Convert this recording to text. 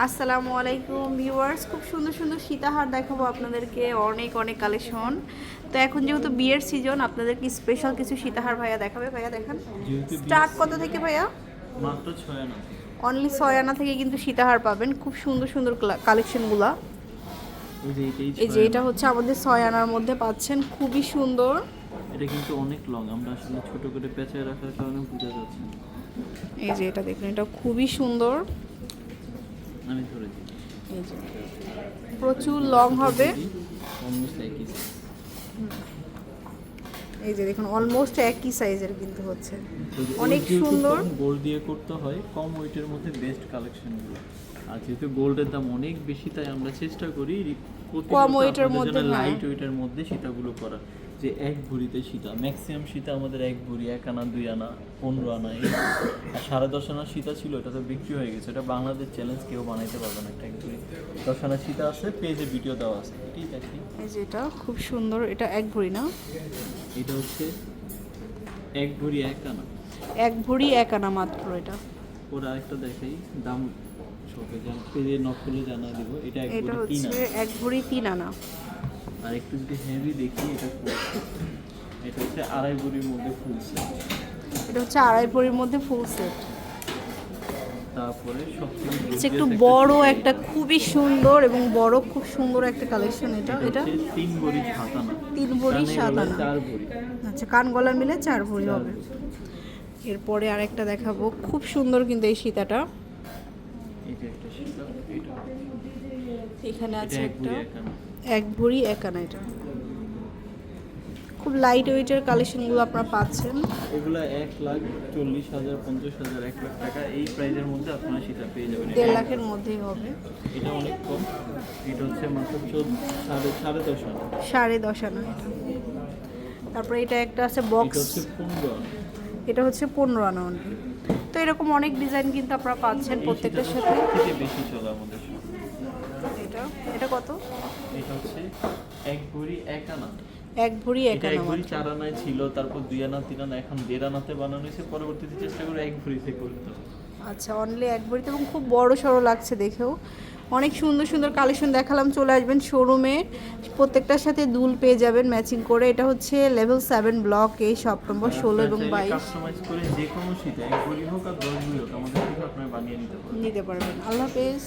আসসালামু আলাইকুম ভিউয়ার্স খুব সুন্দর সুন্দর সীতাহার দেখাবো আপনাদেরকে অনেক অনেক কালেকশন। তো এখন যেহেতু বিয়ের সিজন আপনাদেরকে স্পেশাল কিছু সীতাহার ভাইয়া দেখাবে। ভাইয়া দেখান স্টার্ট কত থেকে ভাইয়া? মাত্র ছয় আনা অনলি ছয় আনা থেকে কিন্তু সীতাহার পাবেন খুব সুন্দর সুন্দর কালেকশনগুলা এই যে এই যে এটা হচ্ছে আমাদের ছয় আনার মধ্যে পাচ্ছেন খুবই সুন্দর। এটা কিন্তু অনেক লং আমরা আসলে ছোট করে পেঁচায় রাখার কারণে বোঝা যাচ্ছে এই যে এটা দেখুন এটা খুবই সুন্দর আমি ধরে দিই এই যে প্রচুর লং হবে। এই যে দেখুন অলমোস্ট একই সাইজের কিন্তু হচ্ছে। অনেক সুন্দর। গোল দিয়ে করতে হয় কম ওয়েটের মধ্যে বেস্ট কালেকশনগুলো আর যেহেতু গোল্ডের দাম অনেক বেশি তাই আমরা চেষ্টা করি কম এর মধ্যে, হ্যাঁ। লাইট ওয়েটের মধ্যে সীতাগুলো করা যে এক ভরিতে সীতা ম্যাক্সিমাম সীতা আমাদের এক ভরি এক আনা দুই আনা পনেরো আনা এই আর সাড়ে দশ আনা সীতা ছিল এটা তো বিক্রি হয়ে গেছে। এটা বাংলাদেশ চ্যালেঞ্জ কেউ বানাইতে পারবে না। একটা এক ভরি দশ আনা সীতা আছে পেজে ভিডিও দেওয়া আছে। ঠিক আছে। এই যে এটা খুব সুন্দর এটা এক ভরি না? এটা হচ্ছে এক ভরি এক আনা। এক ভরি এক আনা মাত্র এটা। ওর আরেকটা দেখাই দাম সবে জান নক করলে জানা দিব এটা এক এটা ভরি তিন হচ্ছে আনা। এক ভরি তিন আনা। আর একটু যদি হেভি দেখি এটা হচ্ছে আড়াই ভরির মধ্যে ফুল এটা হচ্ছে আড়াই ভরির মধ্যে ফুল সেট তারপরে সবথেকে একটু বড় একটা খুবই সুন্দর এবং বড় খুব সুন্দর একটা কালেকশন এটা। এটা তিন ভরি সাত আনা। তিন ভরি সাত আনা। চার ভরি। আচ্ছা কান গলা মিলে চার ভরি হবে। এরপরে আরেকটা দেখাবো। খুব সুন্দর কিন্তু এই সীতাটা এটা একটা সীতা এটা এখানে আছে একটা এক ভরি এক আনা এটা। খুব লাইট ওয়েটের কালেকশনগুলো আপনারা পাচ্ছেন। এগুলা এক লাখ চল্লিশ হাজার পঞ্চাশ হাজার এক লাখ টাকা। এই প্রাইজের মধ্যে আপনারা সেটা পেয়ে যাবেন। দেড় লাখের মধ্যেই হবে। এটা অনেক কম। এটা হচ্ছে মাত্র সাড়ে সাড়ে দশ আনা সাড়ে দশ আনা তারপরে এটা একটা আছে এটা বক্স হচ্ছে পনেরো আনা। এটা হচ্ছে পনেরো আনা এরকম অনেক ডিজাইন কিন্তু আপনারা পাচ্ছেন প্রত্যেকটার সাথে। বেশি চলে আমাদের এটা? এটা কত? এটা হচ্ছে এক ভরি এক আনা। এক ভরি এক আনা ভরি চার আনায় ছিল তারপর দুই আনা তিন আনা এখন দেড় আনাতে বানানো হয়েছে। পরবর্তীতে চেষ্টা করে এক ভরিতে করতে হবে। আচ্ছা অনলি এক ভরিতে এবং খুব বড় সড়ো লাগছে দেখেও। অনেক সুন্দর সুন্দর কালেকশন দেখালাম চলে আসবেন শোরুমে প্রত্যেকটার সাথে দুল পেয়ে যাবেন ম্যাচিং করে। এটা হচ্ছে লেভেল সেভেন ব্লক এই শপ নম্বর ষোলো এবং বাইশ। কাস্টমাইজ করে যে কোনো শীতে এক আর দশ হোক আমাদের থেকে আপনারা বানিয়ে নিতে পারবেন। আল্লাহ হাফেজ।